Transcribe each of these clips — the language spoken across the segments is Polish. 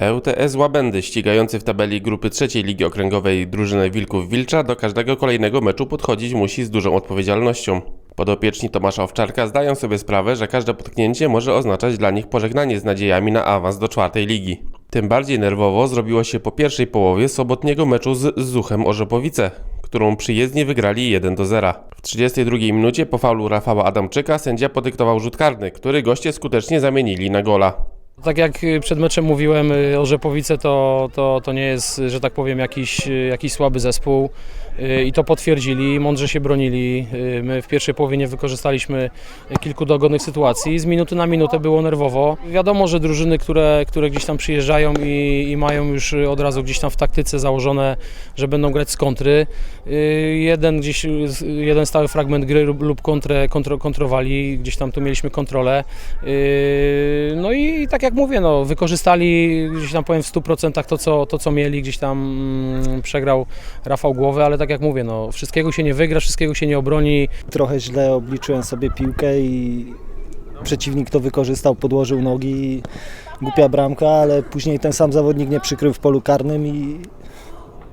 ŁTS Łabędy, ścigający w tabeli grupy trzeciej Ligi Okręgowej drużynę Wilków Wilcza, do każdego kolejnego meczu podchodzić musi z dużą odpowiedzialnością. Podopieczni Tomasza Owczarka zdają sobie sprawę, że każde potknięcie może oznaczać dla nich pożegnanie z nadziejami na awans do czwartej ligi. Tym bardziej nerwowo zrobiło się po pierwszej połowie sobotniego meczu z Zuchem Orzepowice, którą przyjezdnie wygrali 1 do 0. W 32 minucie po faulu Rafała Adamczyka sędzia podyktował rzut karny, który goście skutecznie zamienili na gola. Tak jak y, przed meczem mówiłem, y, Orzepowice to, to, to nie jest, że tak powiem, jakiś, y, jakiś słaby zespół i to potwierdzili, mądrze się bronili. My w pierwszej połowie nie wykorzystaliśmy kilku dogodnych sytuacji. Z minuty na minutę było nerwowo. Wiadomo, że drużyny, które, które gdzieś tam przyjeżdżają i, i mają już od razu gdzieś tam w taktyce założone, że będą grać z kontry. Jeden gdzieś, jeden stały fragment gry lub- kontrę, kontro, kontrowali, gdzieś tam tu mieliśmy kontrolę. No i tak jak mówię, no, wykorzystali gdzieś tam powiem w 100% to co, to, co mieli, gdzieś tam mm, przegrał Rafał głowę, ale tak jak mówię, no, wszystkiego się nie wygra, wszystkiego się nie obroni. Trochę źle obliczyłem sobie piłkę i przeciwnik to wykorzystał, podłożył nogi. i Głupia bramka, ale później ten sam zawodnik nie przykrył w polu karnym i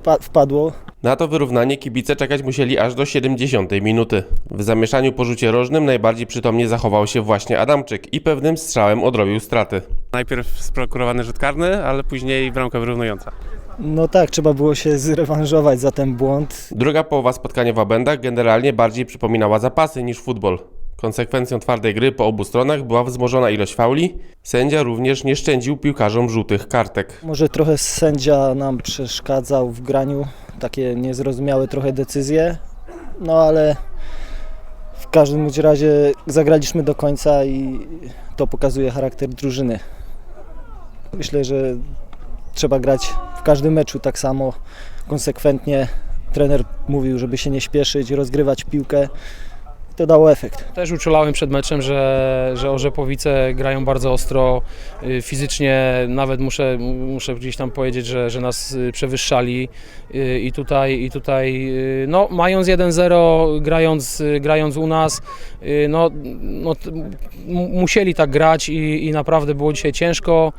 pa- wpadło. Na to wyrównanie kibice czekać musieli aż do 70 minuty. W zamieszaniu po rzucie rożnym najbardziej przytomnie zachował się właśnie Adamczyk i pewnym strzałem odrobił straty. Najpierw sprokurowany rzut karny, ale później bramka wyrównująca. No tak, trzeba było się zrewanżować za ten błąd. Druga połowa spotkania w Łabędach generalnie bardziej przypominała zapasy niż futbol. Konsekwencją twardej gry po obu stronach była wzmożona ilość fauli. Sędzia również nie szczędził piłkarzom żółtych kartek. Może trochę sędzia nam przeszkadzał w graniu, takie niezrozumiałe trochę decyzje, no ale w każdym bądź razie zagraliśmy do końca i to pokazuje charakter drużyny. Myślę, że trzeba grać w każdym meczu tak samo, konsekwentnie. Trener mówił, żeby się nie śpieszyć, rozgrywać piłkę. To dało efekt. Też uczulałem przed meczem, że, że Orzepowice grają bardzo ostro, y, fizycznie nawet muszę, muszę gdzieś tam powiedzieć, że, że nas y, przewyższali y, i tutaj, i tutaj no, mając 1-0, grając, grając u nas, no, no, musieli tak grać i, i naprawdę było dzisiaj ciężko,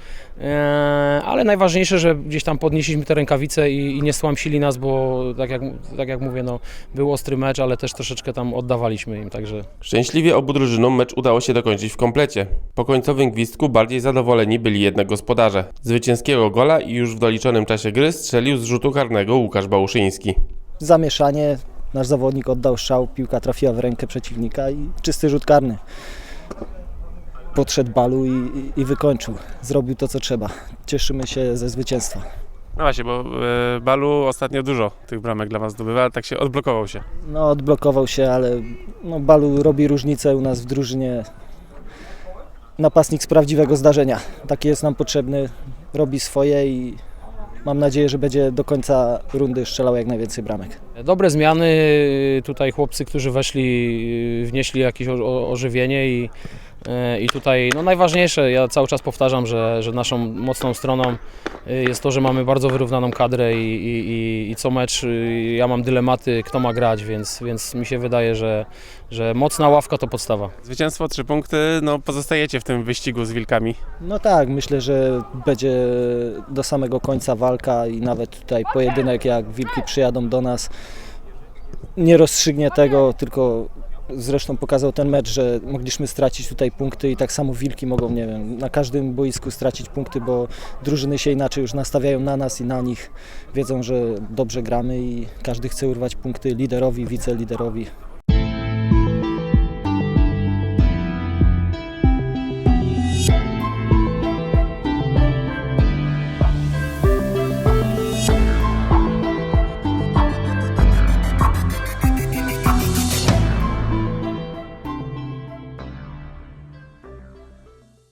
ale najważniejsze, że gdzieś tam podnieśliśmy te rękawice i, i nie stłamsili nas, bo tak jak, tak jak mówię, no, był ostry mecz, ale też troszeczkę tam oddawaliśmy im, także Szczęśliwie obu drużynom mecz udało się dokończyć w komplecie. Po końcowym gwizdku bardziej zadowoleni byli jednak gospodarze. Zwycięskiego gola i już w doliczonym czasie gry strzelił z rzutu karnego Łukasz Bałuszyński. Zamieszanie, nasz zawodnik oddał strzał, piłka trafiła w rękę przeciwnika i czysty rzut karny. Podszedł balu i, i, i wykończył. Zrobił to, co trzeba. Cieszymy się ze zwycięstwa. No właśnie, bo e, Balu ostatnio dużo tych bramek dla Was zdobywa, ale tak się odblokował się. No, odblokował się, ale no, balu robi różnicę u nas w drużynie. Napastnik z prawdziwego zdarzenia. Taki jest nam potrzebny. Robi swoje i mam nadzieję, że będzie do końca rundy strzelał jak najwięcej bramek. Dobre zmiany, tutaj chłopcy, którzy weszli, wnieśli jakieś ożywienie i, i tutaj no najważniejsze, ja cały czas powtarzam, że, że naszą mocną stroną e, jest to, że mamy bardzo wyrównaną kadrę i, i, i, i co mecz e, ja mam dylematy, kto ma grać, więc, więc mi się wydaje, że, że mocna ławka to podstawa. Zwycięstwo, trzy punkty, no pozostajecie w tym wyścigu z Wilkami. No tak, myślę, że będzie do samego końca walka i nawet tutaj pojedynek, jak wilki przyjadą do nas, nie rozstrzygnie tego, tylko zresztą pokazał ten mecz, że mogliśmy stracić tutaj punkty i tak samo wilki mogą, nie wiem, na każdym boisku stracić punkty, bo drużyny się inaczej już nastawiają na nas i na nich. Wiedzą, że dobrze gramy i każdy chce urwać punkty liderowi, wiceliderowi.